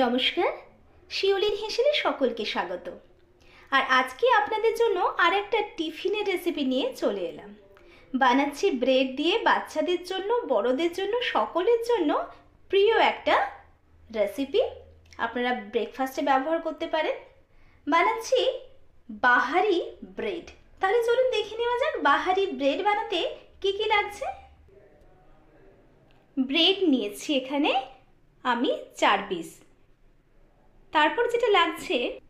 নমস্কার শিওলির হেসেলে সকলকে স্বাগত। আর আজকে আপনাদের জন্য আর একটা টিফিনের রেসিপি নিয়ে চলে এলাম। বানাচ্ছি ব্রেড দিয়ে বাচ্চাদের জন্য, বড়দের জন্য, সকলের জন্য প্রিয় একটা রেসিপি আপনারা ব্রেকফাস্টে ব্যবহার করতে পারেন। বানাচ্ছি বাহারি ব্রেড তাহলে চলুন দেখে নেওয়া যাক বাহারি ব্রেড বানাতে কি কি লাগছে। ব্রেড নিয়েছি এখানে আমি চার পিস তারপর যেটা লাগছে,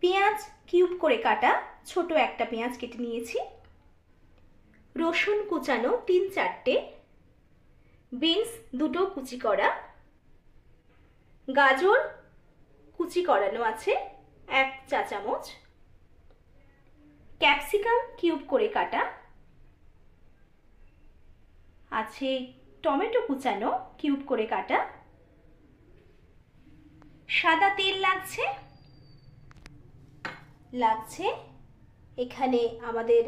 পেঁয়াজ কিউব করে কাটা, ছোট একটা পেঁয়াজ কেটে নিয়েছি। রসুন কুচানো তিন চারটে। বিনস দুটো কুচি করা। গাজর কুচি করানো আছে, এক চা চামচ। ক্যাপসিকাম কিউব করে কাটা। আছে টমেটো কুচানো কিউব করে কাটা। সাদা তেল লাগছে? লাগছে। এখানে আমাদের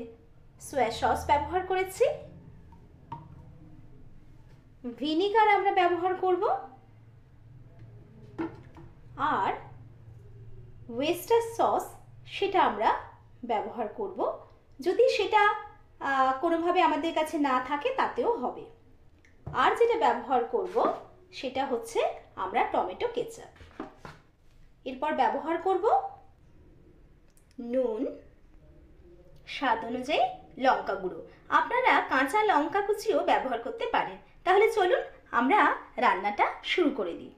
সোয়া সস ব্যবহার করেছি। ভিনিগার আমরা ব্যবহার করব। আর ওয়েস্টার সস সেটা আমরা ব্যবহার করব। যদি সেটা কোনোভাবে আমাদের কাছে না থাকে তাতেও হবে। আর যেটা ব্যবহার করব সেটা হচ্ছে আমরা টমেটো কেচাপ। এরপর ব্যবহার করব নুন, স্বাদ অনুযায়ী লঙ্কা গুঁড়ো। আপনারা কাঁচা লঙ্কা কুচিও ব্যবহার করতে পারেন। তাহলে চলুন আমরা রান্নাটা শুরু করে দিই।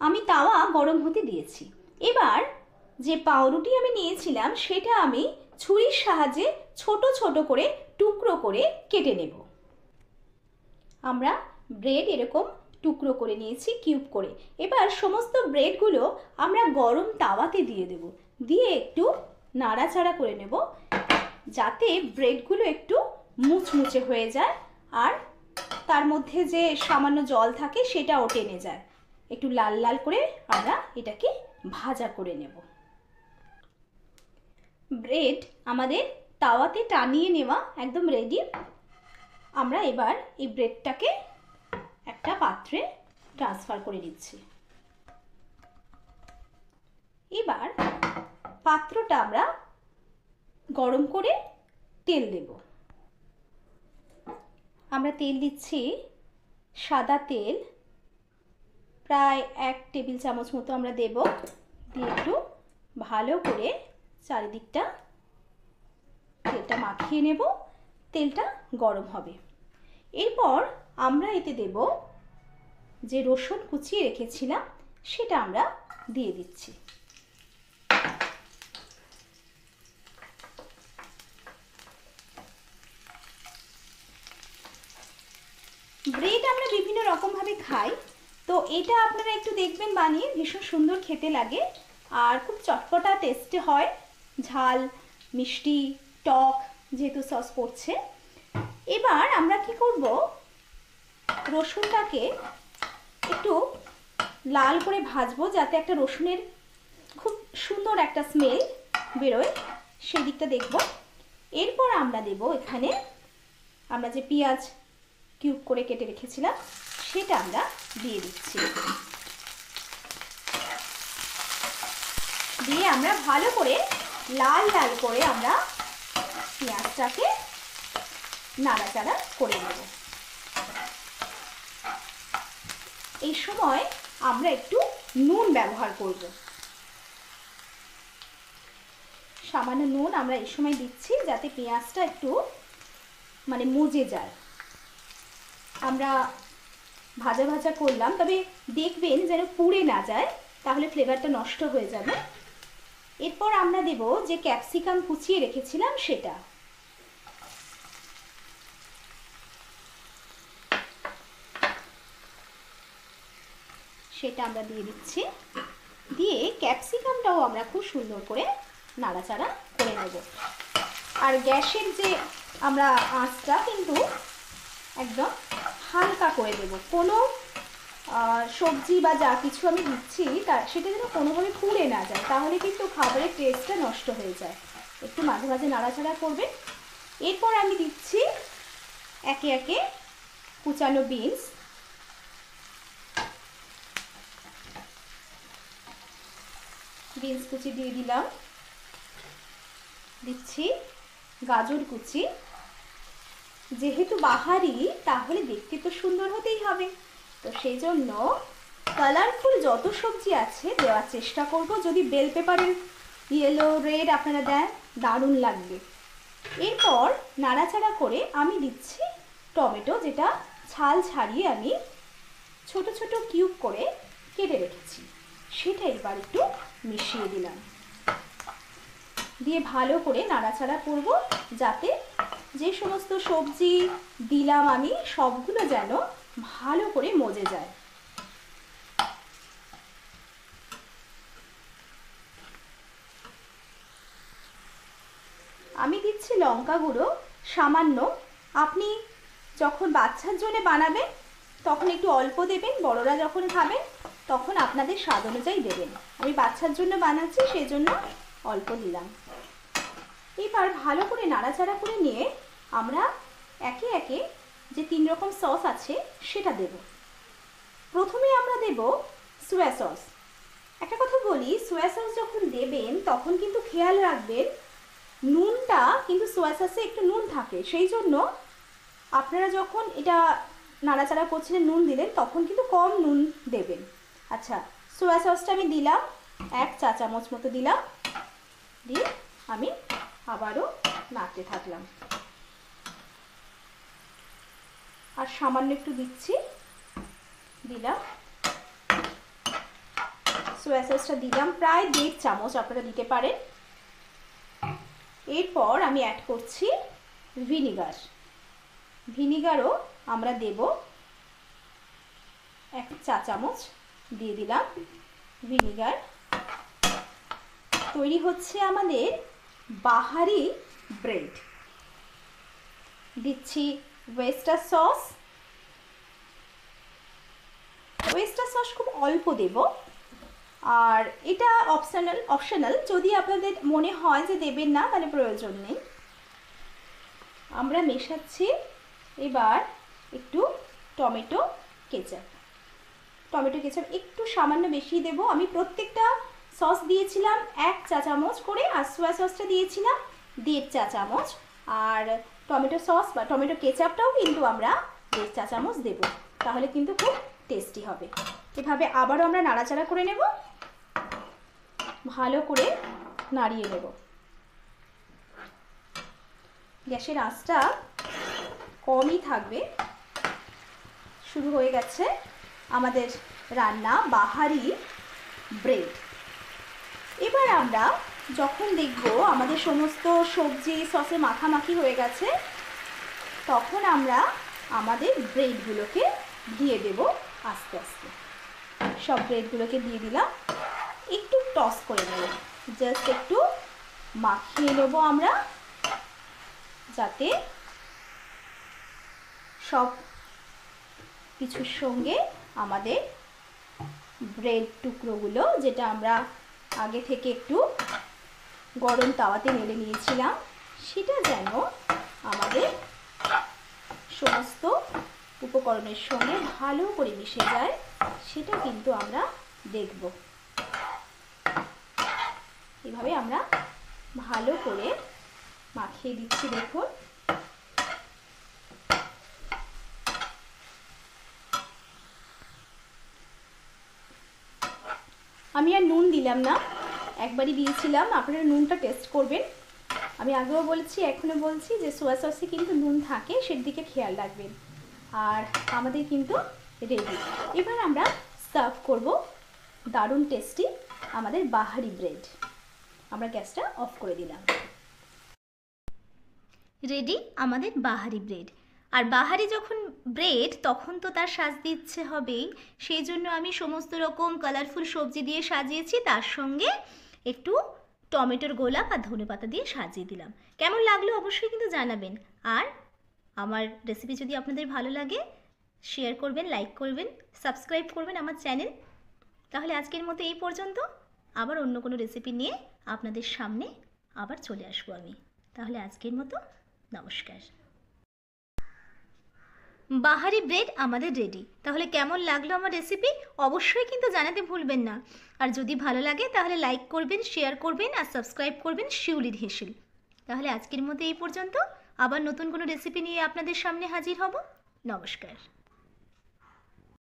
আমি তাওয়া গরম হতে দিয়েছি। এবার যে পাউরুটি আমি নিয়েছিলাম, সেটা আমি ছুরির সাহায্যে ছোট ছোট করে টুকরো করে কেটে নেব। আমরা ব্রেড এরকম টুকরো করে নিয়েছি, কিউব করে। এবার সমস্ত ব্রেডগুলো আমরা গরম তাওয়াতে দিয়ে দেব। দিয়ে একটু নাড়াচাড়া করে নেব, যাতে ব্রেডগুলো একটু মুচমুচে হয়ে যায় আর তার মধ্যে যে সামান্য জল থাকে সেটাও টেনে যায়। একটু লাল লাল করে আমরা এটাকে ভাজা করে নেব। ব্রেড আমাদের তাওয়াতে টানিয়ে নেওয়া একদম রেডি আমরা এবার এই ব্রেডটাকে একটা পাত্রে ট্রান্সফার করে দিচ্ছি এবার পাত্রটা আমরা গরম করে তেল দেব। আমরা তেল দিচ্ছি সাদা তেল। প্রায় এক টেবিল চামচ মতো আমরা দেব। দিয়ে একটু ভালো করে চারিদিকটা তেলটা মাখিয়ে নেব। তেলটা গরম হবে। এরপর আমরা এতে দেব যে রসুন কুচিয়ে রেখেছিলাম, সেটা আমরা দিয়ে দিচ্ছি। ব্রেড আমরা বিভিন্ন রকমভাবে খাই, তো এটা আপনারা একটু দেখবেন বানিয়ে, ভীষণ সুন্দর খেতে লাগে। আর খুব চটপটা টেস্টে হয়, ঝাল, মিষ্টি, টক যেহেতু সস পড়ছে। এবার আমরা কি করব রসুনটাকে একটু লাল করে ভাজবো যাতে একটা রসুনের খুব সুন্দর একটা স্মেল বেরোয়। সেই দিকটা দেখব। এরপর আমরা দেব এখানে আমরা যে পেঁয়াজ কিউব করে কেটে রেখেছিলাম, সেটা আমরা দিয়ে দিচ্ছি। দিয়ে আমরা ভালো করে লাল লাল করে আমরা পেঁয়াজটাকে নাড়াচাড়া করে নেব। এই সময় আমরা একটু নুন ব্যবহার করব। সামান্য নুন আমরা এই সময় দিচ্ছি যাতে পেঁয়াজটা একটু মানে মজে যায়। আমরা ভাজা ভাজা করলাম, তবে দেখবেন যেন পুড়ে না যায়, তাহলে ফ্লেভারটা নষ্ট হয়ে যাবে। এরপর আমরা দেব যে ক্যাপসিকাম কুচিয়ে রেখেছিলাম সেটা। সেটা আমরা দিয়ে দিচ্ছি। দিয়ে ক্যাপসিকামটাও আমরা খুব সুন্দর করে নাড়াচাড়া করে নেব। আর গ্যাসের যে আমরা আঁচটা কিন্তু একদম হালকা করে দেব। কোনো সবজি বা যা কিছু আমি দিচ্ছি, তা সেটা যেন কোনোভাবে পুড়ে না যায়, তাহলে কিন্তু খাবারের টেস্টটা নষ্ট হয়ে যায়। একটু মাঝে মাঝে নাড়াচাড়া করবে এরপর আমি দিচ্ছি একে একে কুচানো বিনস বিনস কুচি দিয়ে দিলাম। দিচ্ছি গাজর কুচি। যেহেতু বাহারি, তাহলে দেখতে তো সুন্দর হতেই হবে। তো সেই জন্য কালারফুল যত সবজি আছে দেওয়ার চেষ্টা করব। যদি বেল পেপারের ইয়েলো রেড আপনারা দেন, দারুণ লাগবে। এরপর নাড়াচাড়া করে আমি দিচ্ছি টমেটো, যেটা ছাল ছাড়িয়ে আমি ছোট ছোট কিউব করে কেটে রেখেছি। সেটা এবার একটু মিশিয়ে দিলাম। দিয়ে ভালো করে নাড়াচাড়া করব যাতে যে সমস্ত সবজি দিলাম আমি, সবগুলো যেন ভালো করে মজে যায়। আমি দিচ্ছি লঙ্কা গুঁড়ো, সামান্য। আপনি যখন বাচ্চার জন্য বানাবেন, তখন একটু অল্প দেবেন, বড়রা যখন খাবেন তখন আপনাদের স্বাদ অনুযায়ী দেবেন। আমি বাচ্চার জন্য বানাচ্ছি সেই জন্য অল্প দিলাম। এবার ভালো করে নাড়াচাড়া করে নিয়ে আমরা একে একে যে তিন রকম সস আছে, সেটা দেব। প্রথমে আমরা দেব সোয়া সস। একটা কথা বলি, সোয়া সস যখন দেবেন, তখন কিন্তু খেয়াল রাখবেন, নুনটা কিন্তু সোয়া সসে একটু নুন থাকে। সেই জন্য আপনারা যখন এটা নাড়াচাড়া করছিলেন, নুন দিলেন, তখন কিন্তু কম নুন দেবেন। আচ্ছা সোয়া সসটা আমি দিলাম, এক চা চামচ মতো দিলাম, দিয়ে আমি আবারও নাড়তে থাকলাম। আর সামান্য একটু দিচ্ছি, দিলাম। সোয়া সসটা দিলাম প্রায় দেড় চামচ, আপনারা দিতে পারেন। এরপর আমি অ্যাড করছি ভিনিগার ভিনিগারও আমরা দেব এক চা চামচ দিয়ে দিলাম। ভিনিগার। তৈরি হচ্ছে আমাদের বাহারি ব্রেড। দিচ্ছি ওয়েস্টার সস ওয়েস্টার সস খুব অল্প দেব। আর এটা অপশনাল অপশনাল যদি আপনাদের মনে হয় যে দেবেন না, তাহলে প্রয়োজন নেই। আমরা মেশাচ্ছি। এবার একটু টমেটো, কেচাপ। টমেটো কেচাপ একটু সামান্য বেশি দেব। আমি প্রত্যেকটা সস দিয়েছিলাম এক চা চামচ করে, আর সোয়া সসটা দিয়েছিলাম দেড় চা চামচ। আর টমেটো সস বা টমেটো কেচাপটাও কিন্তু আমরা দেড় চা চামচ দেব। তাহলে কিন্তু খুব টেস্টি হবে। এভাবে আবারও আমরা নাড়াচাড়া করে নেব। ভালো করে নাড়িয়ে নেব। গ্যাসের আঁচটা কমই থাকবে। শুরু হয়ে গেছে। আমাদের রান্না বাহারি ব্রেড এবার আমরা যখন দেখব আমাদের সমস্ত সবজি, সসে মাখামাখি হয়ে গেছে, তখন আমরা আমাদের ব্রেডগুলোকে দিয়ে দেব আস্তে আস্তে। সব ব্রেডগুলোকে দিয়ে দিলাম। একটু টস করে নেব। জাস্ট একটু মাখিয়ে নেব আমরা, যাতে সব কিছুর সঙ্গে আমাদের ব্রেড টুকরোগুলো, যেটা আমরা আগে থেকে একটু গরম তাওয়াতে মেলে নিয়েছিলাম, সেটা যেন আমাদের সমস্ত উপকরণের সঙ্গে ভালো করে মিশে যায়, সেটা কিন্তু আমরা দেখব। এভাবে আমরা ভালো করে মাখিয়ে দিচ্ছি, দেখুন। আমি আর নুন দিলাম না, একবারই দিয়েছিলাম, আপনারা নুনটা টেস্ট করবেন। আমি আগেও বলছি, এখনও বলছি যে সোয়া সসে কিন্তু নুন থাকে, সেদিকে খেয়াল রাখবেন। আর আমাদের কিন্তু রেডি এবার আমরা সার্ভ করব দারুণ টেস্টি আমাদের বাহারি ব্রেড আমরা গ্যাসটা অফ করে দিলাম। রেডি আমাদের বাহারি ব্রেড আর বাহারি যখন ব্রেড তখন তো তার সাজ দিচ্ছে হবেই। সেই জন্য আমি সমস্ত রকম কালারফুল সবজি দিয়ে সাজিয়েছি, তার সঙ্গে একটু টমেটোর গোলাপ আর ধনে পাতা দিয়ে সাজিয়ে দিলাম। কেমন লাগল অবশ্যই কিন্তু জানাবেন। আর আমার রেসিপি যদি আপনাদের ভালো লাগে শেয়ার করবেন লাইক করবেন সাবস্ক্রাইব করবেন আমার চ্যানেল তাহলে আজকের মতো এই পর্যন্ত। আবার অন্য কোনো রেসিপি নিয়ে আপনাদের সামনে আবার চলে আসব আমি। তাহলে আজকের মতো নমস্কার। বাহারি ব্রেড আমাদের রেডি তাহলে কেমন লাগল আমার রেসিপি অবশ্যই কিন্তু জানাতে ভুলবেন না। আর যদি ভালো লাগে, তাহলে লাইক করবেন শেয়ার করবেন, আর সাবস্ক্রাইব করবেন শিউলির হেসিল তাহলে আজকের মতো এই পর্যন্ত। আবার নতুন কোনো রেসিপি নিয়ে আপনাদের সামনে হাজির হব। নমস্কার।